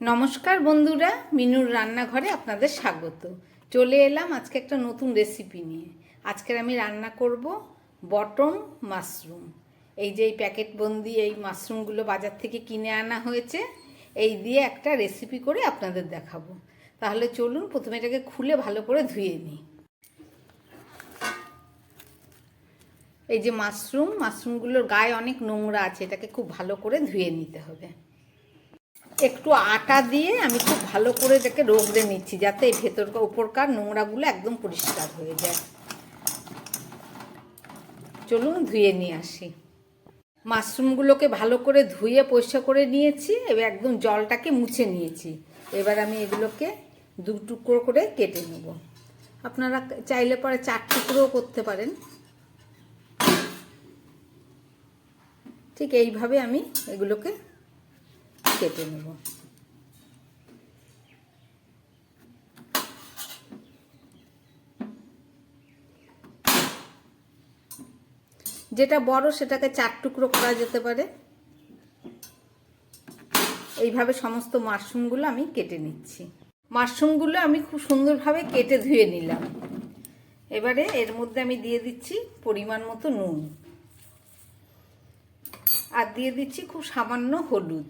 নমস্কার বন্ধুরা, মিনুর রান্নাঘরে আপনাদের স্বাগত। চলে এলাম আজকে একটা নতুন রেসিপি নিয়ে। আজকের আমি রান্না করব বটন মাশরুম। এই যে এই প্যাকেটবন্দি এই মাশরুমগুলো বাজার থেকে কিনে আনা হয়েছে, এই দিয়ে একটা রেসিপি করে আপনাদের দেখাবো। তাহলে চলুন, প্রথমে এটাকে খুলে ভালো করে ধুয়ে নিই। এই যে মাশরুম, মাশরুমগুলোর গায়ে অনেক নোংরা আছে, এটাকে খুব ভালো করে ধুয়ে নিতে হবে। একটু আটা দিয়ে আমি খুব ভালো করে এটাকে রোগড়ে নিচ্ছি, যাতে ভেতরকার উপরকার নোংরাগুলো একদম পরিষ্কার হয়ে যায়। চলুন ধুয়ে নিয়ে আসি। মাশরুমগুলোকে ভালো করে ধুয়ে পরিষ্কার করে নিয়েছি, এবার একদম জলটাকে মুছে নিয়েছি। এবার আমি এগুলোকে দু টুকরো করে কেটে নেব। আপনারা চাইলে পরে চার টুকরোও করতে পারেন। ঠিক এইভাবে আমি এগুলোকে কেটে নেব। যেটা বড়, সেটাকে চার টুকরো করা যেতে পারে। এইভাবে সমস্ত মাশরুমগুলো আমি কেটে নিচ্ছি। মাশরুমগুলো আমি খুব সুন্দরভাবে কেটে ধুয়ে নিলাম। এবারে এর মধ্যে আমি দিয়ে দিচ্ছি পরিমাণ মতো নুন। আর দিয়ে দিচ্ছি খুব সামান্য হলুদ।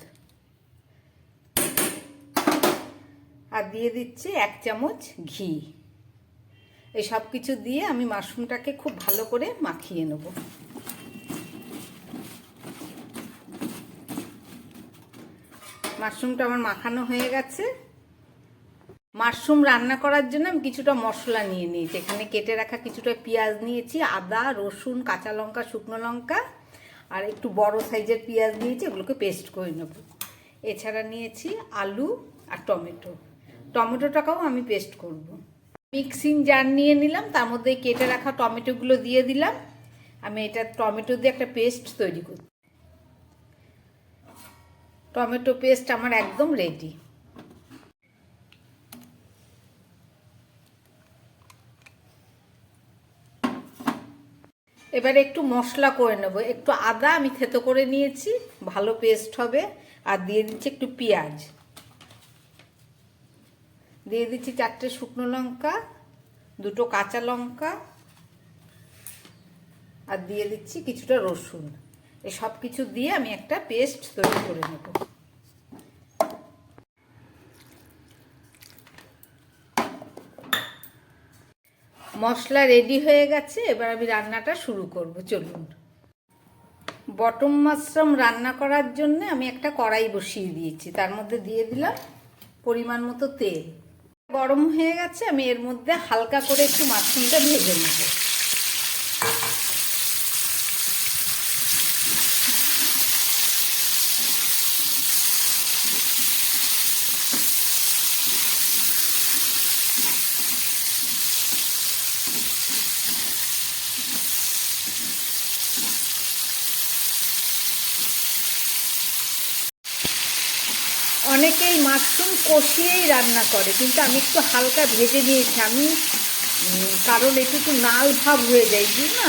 আর দিয়ে দিচ্ছি এক চামচ ঘি। এই সব কিছু দিয়ে আমি মাশরুমটাকে খুব ভালো করে মাখিয়ে নেব। মাশরুমটা আমার মাখানো হয়ে গেছে। মাশরুম রান্না করার জন্য আমি কিছুটা মশলা নিয়ে নিয়েছি। এখানে কেটে রাখা কিছুটা পেঁয়াজ নিয়েছি, আদা, রসুন, কাঁচা লঙ্কা, শুকনো লঙ্কা, আর একটু বড় সাইজের পেঁয়াজ নিয়েছি এগুলোকে পেস্ট করে নেব। এছাড়া নিয়েছি আলু আর টমেটো। টমেটোটাকেও আমি পেস্ট করব। মিক্সিং জার নিয়ে নিলাম, তার মধ্যে কেটে রাখা টমেটোগুলো দিয়ে দিলাম। আমি এটা টমেটো দিয়ে একটা পেস্ট তৈরি করি টমেটো পেস্ট আমার একদম রেডি এবারে একটু মশলা করে নেব। একটু আদা আমি থেতো করে নিয়েছি, ভালো পেস্ট হবে। আর দিয়ে দিচ্ছি একটু পেঁয়াজ। দিয়ে দিচ্ছি চারটে শুকনো লঙ্কা, দুটো কাঁচা লঙ্কা, আর দিয়ে দিচ্ছি কিছুটা রসুন। এই সব কিছু দিয়ে আমি একটা পেস্ট তৈরি করে নেব। মশলা রেডি হয়ে গেছে, এবার আমি রান্নাটা শুরু করব, চলুন। বটম মাশরুম রান্না করার জন্য আমি একটা কড়াই বসিয়ে দিয়েছি। তার মধ্যে দিয়ে দিলাম পরিমাণ মতো তেল। গরম হয়ে গেছে আমি এর মধ্যে হালকা করে একটু মাশরুমটা ভেজে নেব। অনেকেই মাশরুম কষিয়েই রান্না করে, কিন্তু আমি একটু হালকা ভেজে নিয়েছি। আমি কারণ একটু একটু নাল ভাব হয়ে যায় কি না?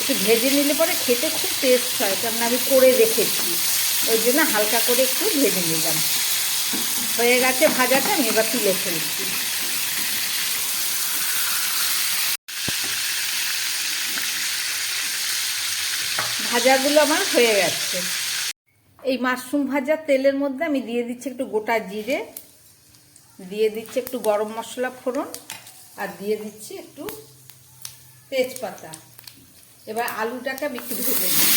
একটু ভেজে নিলে পরে খেতে খুব টেস্ট হয় কারণ আমি করে রেখেছি। ওই জন্য হালকা করে একটু ভেজে নিলাম। হয়ে গেছে ভাজাটা, আমি এবার তুলে ফেলছি। ভাজাগুলো আমার হয়ে গেছে। এই মাশরুম ভাজা তেলের মধ্যে আমি দিয়ে দিচ্ছি একটু গোটা জিরে, দিয়ে দিচ্ছি একটু গরম মশলা ফোড়ন, আর দিয়ে দিচ্ছি একটু তেজপাতা। এবার আলুটাকে আমি একটু ভেজে নিই।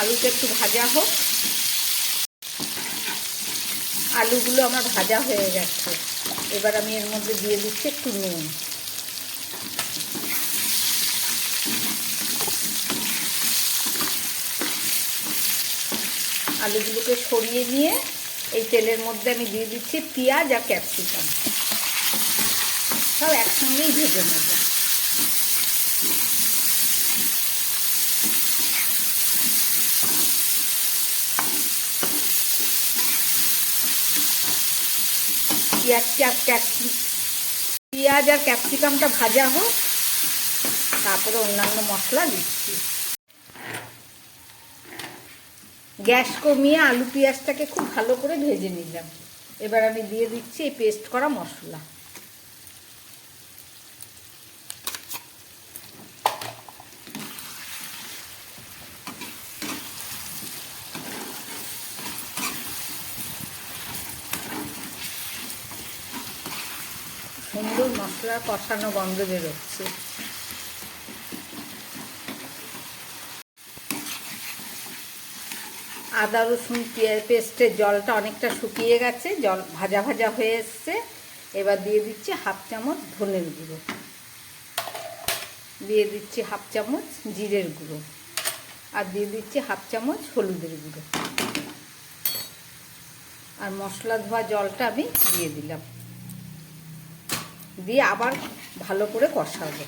আলুটা একটু ভাজা হোক। আলুগুলো আমার ভাজা হয়ে গেছে। এবার আমি এর মধ্যে দিয়ে দিচ্ছি একটু নুন। আলুগুলোকে সরিয়ে নিয়ে এই তেলের মধ্যে আমি দিয়ে দিচ্ছি পেঁয়াজ আর ক্যাপসিকাম। সব একসঙ্গেই ভেজে নেব। পেঁয়াজ পেঁয়াজ আর ক্যাপসিকামটা ভাজা হোক, তারপরে অন্যান্য মশলা দিচ্ছি। গ্যাস কমিয়ে আলু পেঁয়াজটাকে খুব ভালো করে ভেজে নিলাম। এবার আমি দিয়ে দিচ্ছি এই পেস্ট করা মশলা। সুন্দর মশলা কষানো গন্ধ বেরোচ্ছে। আদা, রসুন পেস্টের জলটা অনেকটা শুকিয়ে গেছে, জল ভাজা ভাজা হয়ে এসছে। এবার দিয়ে দিচ্ছি হাফ চামচ ধনের গুঁড়ো। দিয়ে দিচ্ছি হাফ চামচ জিরের গুঁড়ো। আর দিয়ে দিচ্ছি হাফ চামচ হলুদের গুঁড়ো। আর মশলা ধোয়া জলটা আমি দিয়ে দিলাম। দিয়ে আবার ভালো করে কষাবো।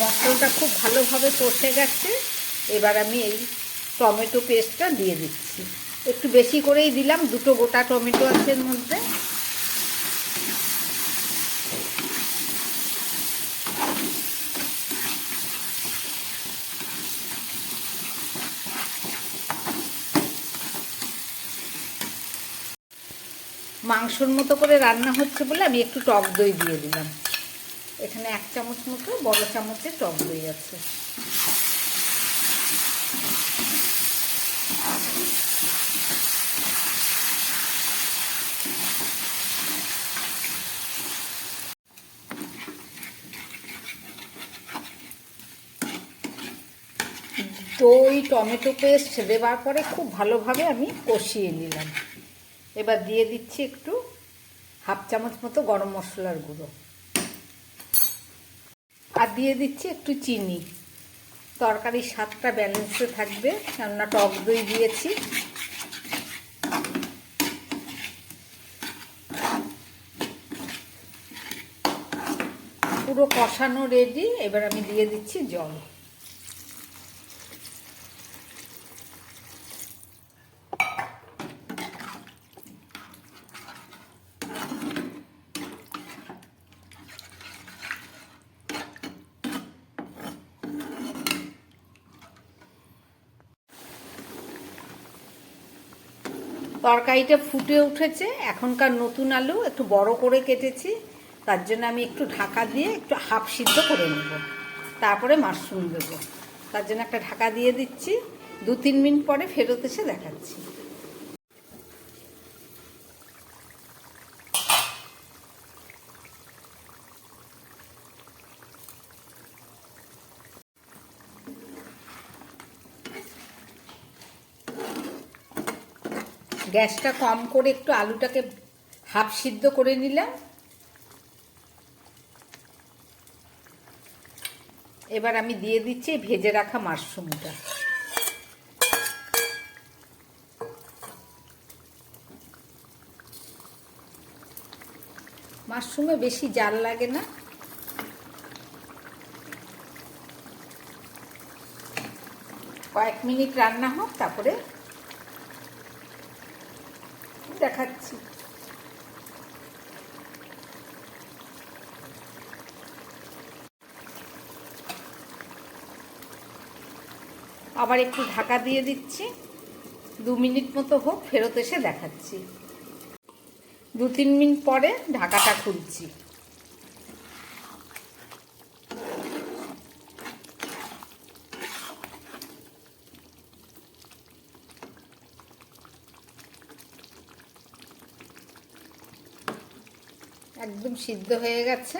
মশলাটা খুব ভালোভাবে কষে গেছে। এবার আমি এই টমেটো পেস্টটা দিয়ে দিচ্ছি। একটু বেশি করেই দিলাম, দুটো গোটা টমেটো আছে এর মধ্যে। মাংসর মতো করে রান্না হচ্ছে বলে আমি একটু টক দই দিয়ে দিলাম। এখানে এক চামচ মতো, বড় চামচের টক দই আছে। দই টমেটো পেস্ট দেওয়ার পরে খুব ভালোভাবে আমি কষিয়ে নিলাম। এবার দিয়ে দিচ্ছি একটু হাফ চামচ মতো গরম মশলার গুঁড়ো। আর দিয়ে দিচ্ছি একটু চিনি। তরকারির স্বাদটা ব্যালেন্সে থাকবে, কেননা টক দই দিয়েছি। পুরো কষানো রেডি এবার আমি দিয়ে দিচ্ছি জল। তরকারিটা ফুটে উঠেছে। এখনকার নতুন আলু একটু বড় করে কেটেছি। তার জন্য আমি একটু ঢাকা দিয়ে একটু হাফ সিদ্ধ করে নেব। তারপরে মাশরুম দেবো। তার জন্য একটা ঢাকা দিয়ে দিচ্ছি। দু তিন মিনিট পরে ফেরত এসে দেখাচ্ছি। গ্যাসটা কম করে একটু আলুটাকে হাফ সিদ্ধ করে নিলাম। এবার আমি দিয়ে দিচ্ছি ভেজে রাখা মাশরুমটা। মাশরুমে বেশি জাল লাগে না। কয়েক মিনিট রান্না হোক, তারপরে দেখাচ্ছি। আবার একটু ঢাকা দিয়ে দিচ্ছি। দু মিনিট মতো হোক, ফেরত এসে দেখাচ্ছি। দু তিন মিনিট পরে ঢাকাটা খুলছি। একদম সিদ্ধ হয়ে গেছে।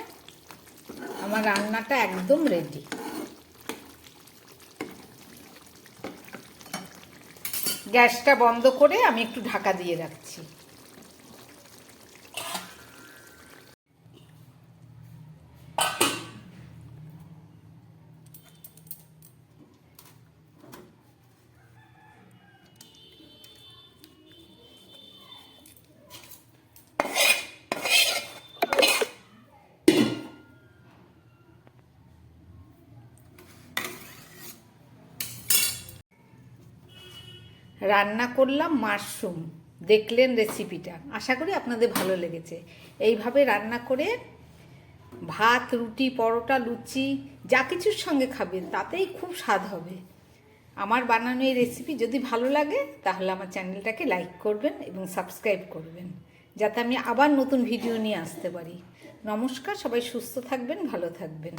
আমার রান্নাটা একদম রেডি গ্যাসটা বন্ধ করে আমি একটু ঢাকা দিয়ে রাখছি। রান্না করলাম মাশরুম। দেখলেন রেসিপিটা আশা করি আপনাদের ভালো লেগেছে। এইভাবে রান্না করে ভাত, রুটি, পরোটা, লুচি, যা কিছুর সঙ্গে খাবেন, তাতেই খুব স্বাদ হবে। আমার বানানো এই রেসিপি যদি ভালো লাগে, তাহলে আমার চ্যানেলটাকে লাইক করবেন এবং সাবস্ক্রাইব করবেন, যাতে আমি আবার নতুন ভিডিও নিয়ে আসতে পারি। নমস্কার, সবাই সুস্থ থাকবেন, ভালো থাকবেন।